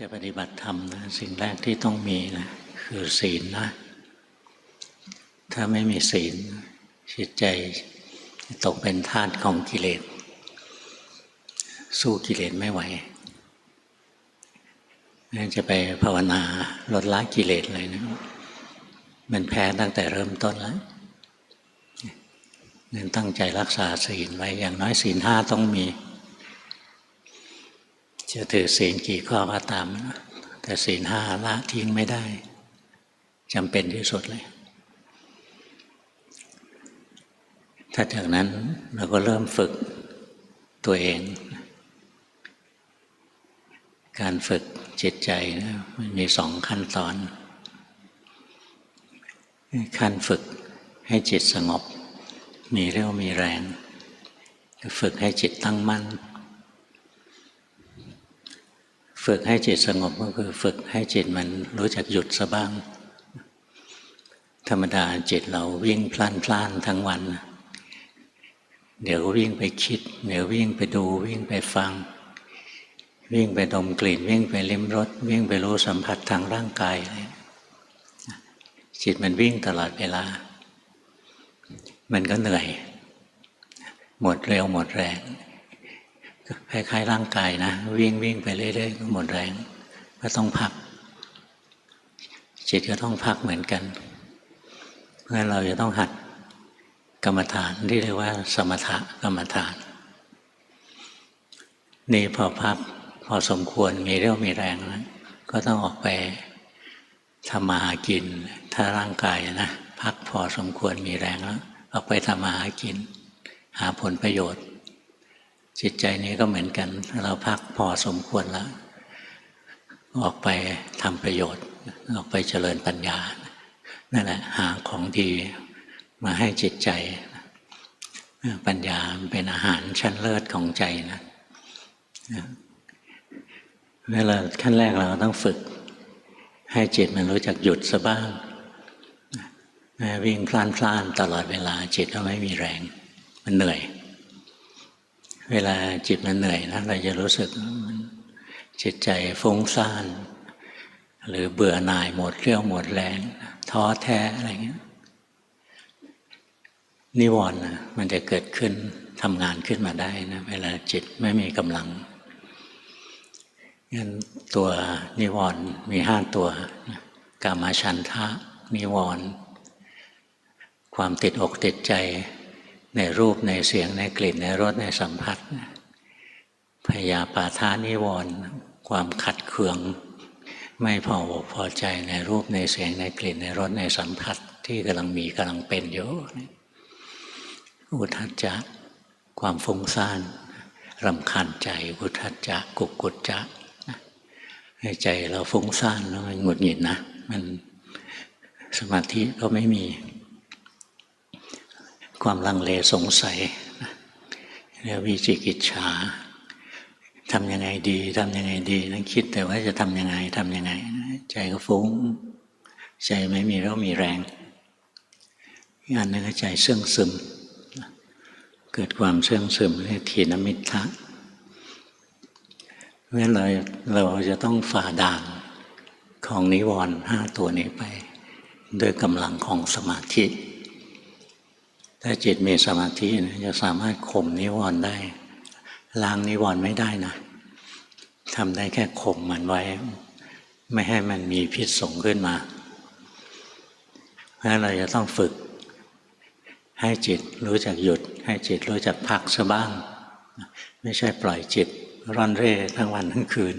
จะปฏิบัติธรรมนะสิ่งแรกที่ต้องมีนะคือศีลนะ ถ้าไม่มีศีลจิตใจตกเป็นทาสของกิเลส สู้กิเลสไม่ไหวนั่นจะไปภาวนาลดละกิเลสเลยนะมันแพ้ตั้งแต่เริ่มต้นแล้วนั่นตั้งใจรักษาศีลไว้อย่างน้อยศีลห้าต้องมี จะถือศีลกี่ข้อก็ตาม แต่ศีลห้าละทิ้งไม่ได้จำเป็นที่สุดเลย ถ้าจากนั้นเราก็เริ่มฝึกตัวเอง การฝึกจิตใจนะมันมีสองขั้นตอน ขั้นฝึกให้จิตสงบ มีเรี่ยวมีแรง ฝึกให้จิตตั้งมั่น ฝึกให้จิตสงบก็คือฝึกให้จิตมันรู้จักหยุดซะบ้าง ธรรมดาจิตเราวิ่งพล่านพล่านทั้งวัน เดี๋ยววิ่งไปคิด เดี๋ยววิ่งไปดูวิ่งไปฟัง วิ่งไปดมกลิ่น วิ่งไปลิ้มรสวิ่งไปรู้สัมผัสทางร่างกายเลยจิตมันวิ่งตลอดเวลา มันก็เหนื่อย หมดเร็วหมดแรง คล้ายๆร่างกายนะ วิ่งวิ่งไปเรื่อยๆก็หมดแรง ก็ต้องพัก จิตก็ต้องพักเหมือนกัน เพราะฉะนั้นเราจะต้องหัดกรรมฐานที่เรียกว่า สมถกรรมฐาน นี่พอพักพอสมควรมีเรี่ยวมีแรงแล้วก็ต้องออกไปทำมาหากิน ถ้าร่างกายนะพักพอสมควรมีแรงแล้วออกไปทำมาหากิน หาผลประโยชน์ จิตใจนี้ก็เหมือนกัน เราพักพอสมควรแล้ว ออกไปทำประโยชน์ ออกไปเจริญปัญญา นั่นแหละหาของดีมาให้จิตใจ ปัญญาเป็นอาหารชั้นเลิศของใจนะเวลาขั้นแรกเราต้องฝึก ให้จิตมันรู้จักหยุดซะบ้างวิ่งพล่านพลานตลอดเวลาจิตก็ไม่มีแรง มันเหนื่อย เวลาจิตมันเหนื่อยนะเราจะรู้สึกจิตใจฟุ้งซ่าน หรือเบื่อหน่ายหมดเรี่ยวหมดแรงท้อแท้อะไรเงี้ยนิวรณ์มันจะเกิดขึ้นทำงานขึ้นมาได้นะเวลาจิตไม่มีกำลังงั้นตัวนิวรณ์มีห้าตัวกามาชันทะนิวรณ์ความติดอกติดใจ ในรูปในเสียงในกลิ่นในรสในสัมผัสพยาปาทานิวรณ์ความขัดเคือง ไม่พออกพอใจในรูปในเสียงในกลิ่นในรสในสัมผัสที่กำลังมีกำลังเป็นอยู่อุทัจจะความฟุ้งซ่านรำคาญใจอุทัจจะกุกุจจะใจเราฟุ้งซ่านแล้วมันหงุดหงิดนะ มันสมาธิก็ไม่มี ความลังเลสงสัยเรียกวิจิกิจฉาทำยังไงดีทำยังไงดีนั่นคิดแต่ว่าจะทำยังไงทำยังไง ใจก็ฟุ้ง ใจไม่มีแล้วมีแรงอันนึงก็ใจเสื่องซึม เกิดความเสื่องซึมเรียกทีนมิทะเมื่อเราเราจะต้องฝ่าด่านของนิวรณ์ห้าตัวนี้ไป ด้วยกำลังของสมาธิ ถ้าจิตมีสมาธิจะสามารถข่มนิวรณ์ได้ล้างนิวรณ์ไม่ได้นะทำได้แค่ข่มมันไว้ ไม่ให้มันมีพิษส่งขึ้นมาเพราะเราจะต้องฝึก ให้จิตรู้จักหยุด ให้จิตรู้จักพักซะบ้าง ไม่ใช่ปล่อยจิตร่อนเร่ทั้งวันทั้งคืน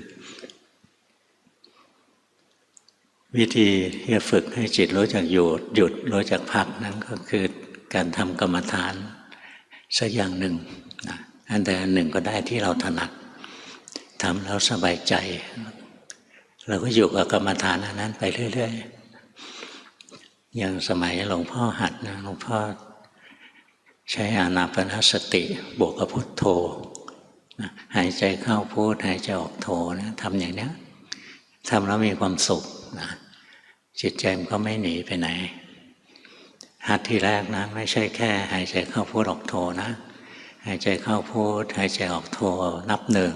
วิธีที่จะฝึกให้จิตรู้จักหยุดหยุดรู้จักพักนั้นก็คือ การทำกรรมฐานสักอย่างหนึ่งนะอันใดอันหนึ่งก็ได้ที่เราถนัดทำแล้วสบายใจ เราก็อยู่กับกรรมฐานอันนั้นไปเรื่อยๆอย่างสมัยหลวงพ่อหัดนะหลวงพ่อใช้อานาปนสติบวกกับพุทโธหายใจเข้าพูดหายใจออกโทนะทำอย่างนี้ทำแล้วมีความสุขนะจิตใจมันก็ไม่หนีไปไหน หัดที่แรกนะ ไม่ใช่แค่ หายใจเข้าพูดออกโทนะ หายใจเข้าพูด หายใจออกโทนับหนึ่ง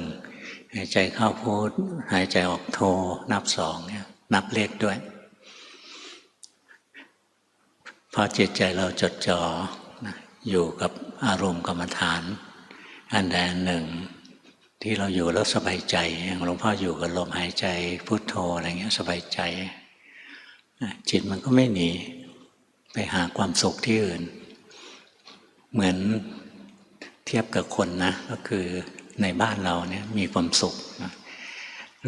หายใจเข้าพุทหายใจออกโทนับสองเนี่ยนับเลขด้วย พอจิตใจเราจดจ่ออยู่กับอารมณ์กรรมฐาน อันใดอันหนึ่ง ที่เราอยู่แล้วสบายใจอย่างหลวงพ่ออยู่กับลมหายใจพุทโธอะไรเงี้ยสบายใจ จิตมันก็ไม่หนี ไปหาความสุขที่อื่น เหมือนเทียบกับคนนะ ก็คือในบ้านเราเนี่ยมีความสุขนะ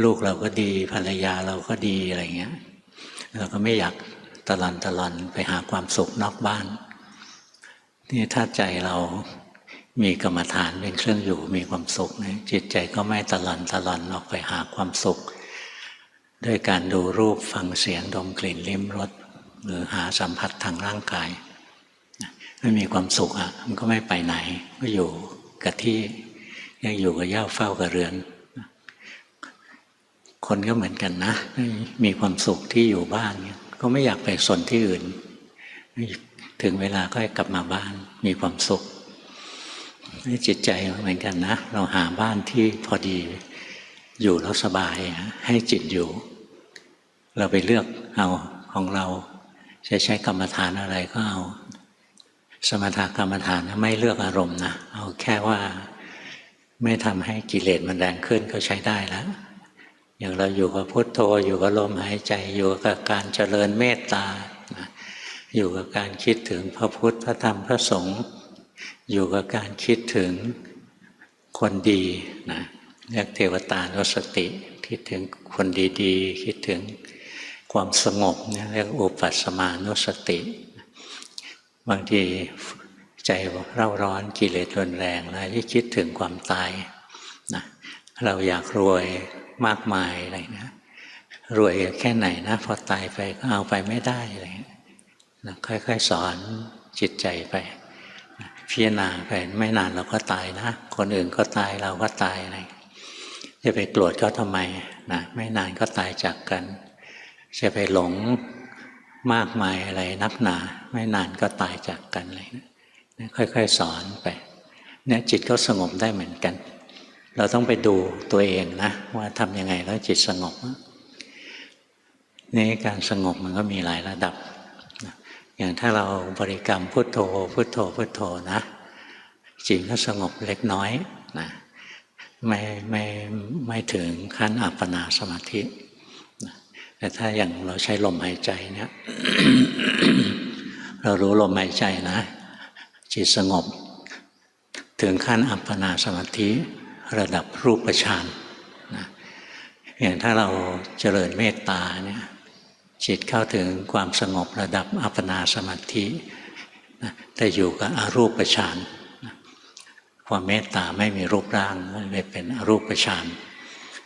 ลูกเราก็ดีภรรยาเราก็ดีอะไรเงี้ย เราก็ไม่อยากตะลันตะลันไปหาความสุขนอกบ้านนี่ถ้าใจเรามีกรรมฐานเป็นเครื่องอยู่มีความสุขนะจิตใจก็ไม่ตะลันตะลันออกไปหาความสุข ด้วยการดูรูปฟังเสียงดมกลิ่นลิ้มรส หรือหาสัมผัสทางร่างกายไม่มีความสุขอะมันก็ไม่ไปไหน ก็อยู่กับที่ยังอยู่กับย่าเฝ้ากับเรือน คนก็เหมือนกันนะ มีความสุขที่อยู่บ้านก็ไม่อยากไปสนที่อื่น ถึงเวลาก็กลับมาบ้าน มีความสุขจิตใจเหมือนกันนะ เราหาบ้านที่พอดีอยู่แล้วสบายให้จิตอยู่ เราไปเลือกเอาของเรา จะใช้กรรมฐานอะไรก็เอา สมถกรรมฐานไม่เลือกอารมณ์นะเอาแค่ว่าไม่ทำให้กิเลสมันแรงขึ้นก็ใช้ได้แล้วอย่างเราอยู่กับพุทโธอยู่กับลมหายใจ อยู่กับการเจริญเมตตาอยู่กับการคิดถึงพระพุทธพระธรรมพระสงฆ์อยู่กับการคิดถึงคนดีนะเรียกเทวตานุสติ คิดถึงคนดีๆ คิดถึง ความสงบเนี่ยเรียกอุปัสมานุสติ บางทีใจเร่าร้อนกิเลสรุนแรงแล้วที่คิดถึงความตายนะเราอยากรวยมากมายอะไรนะรวยแค่ไหนนะพอตายไปก็เอาไปไม่ได้อะไรนะค่อยๆสอนจิตใจไปพิจารณาไปไม่นานเราก็ตายนะ คนอื่นก็ตายเราก็ตายอะไรจะไปโกรธเขาทำไมนะไม่นานก็ตายจากกัน จะไปหลงมากมายอะไรนักหนา ไม่นานก็ตายจากกันเลยนะค่อย ๆ สอนไปเนี่ยจิตก็สงบได้เหมือนกัน เราต้องไปดูตัวเองนะว่าทำยังไงแล้วจิตสงบนี่การสงบมันก็มีหลายระดับ อย่างถ้าเราบริกรรมพุทโธพุทโธพุทโธนะจิตก็สงบเล็กน้อยนะไม่ไม่ไม่ถึงขั้นอัปปนาสมาธิ แต่ถ้าอย่างเราใช้ลมหายใจเนี่ยเรารู้ลมหายใจนะ จิตสงบ ถึงขั้นอัปปนาสมาธิระดับรูปฌานนะอย่างถ้าเราเจริญเมตตาเนี่ยจิตเข้าถึงความสงบระดับอัปปนาสมาธินะแต่อยู่กับอรูปฌานนะความเมตตาไม่มีรูปร่างเลยเป็นอรูปฌาน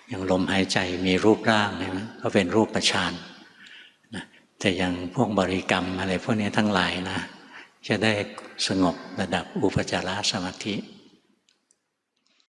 อย่างลมหายใจมีรูปร่างใช่ไหมก็เป็นรูปประชานนะแต่อย่างพวกบริกรรมอะไรพวกนี้ทั้งหลายนะ จะได้สงบระดับอุปจารสมาธิ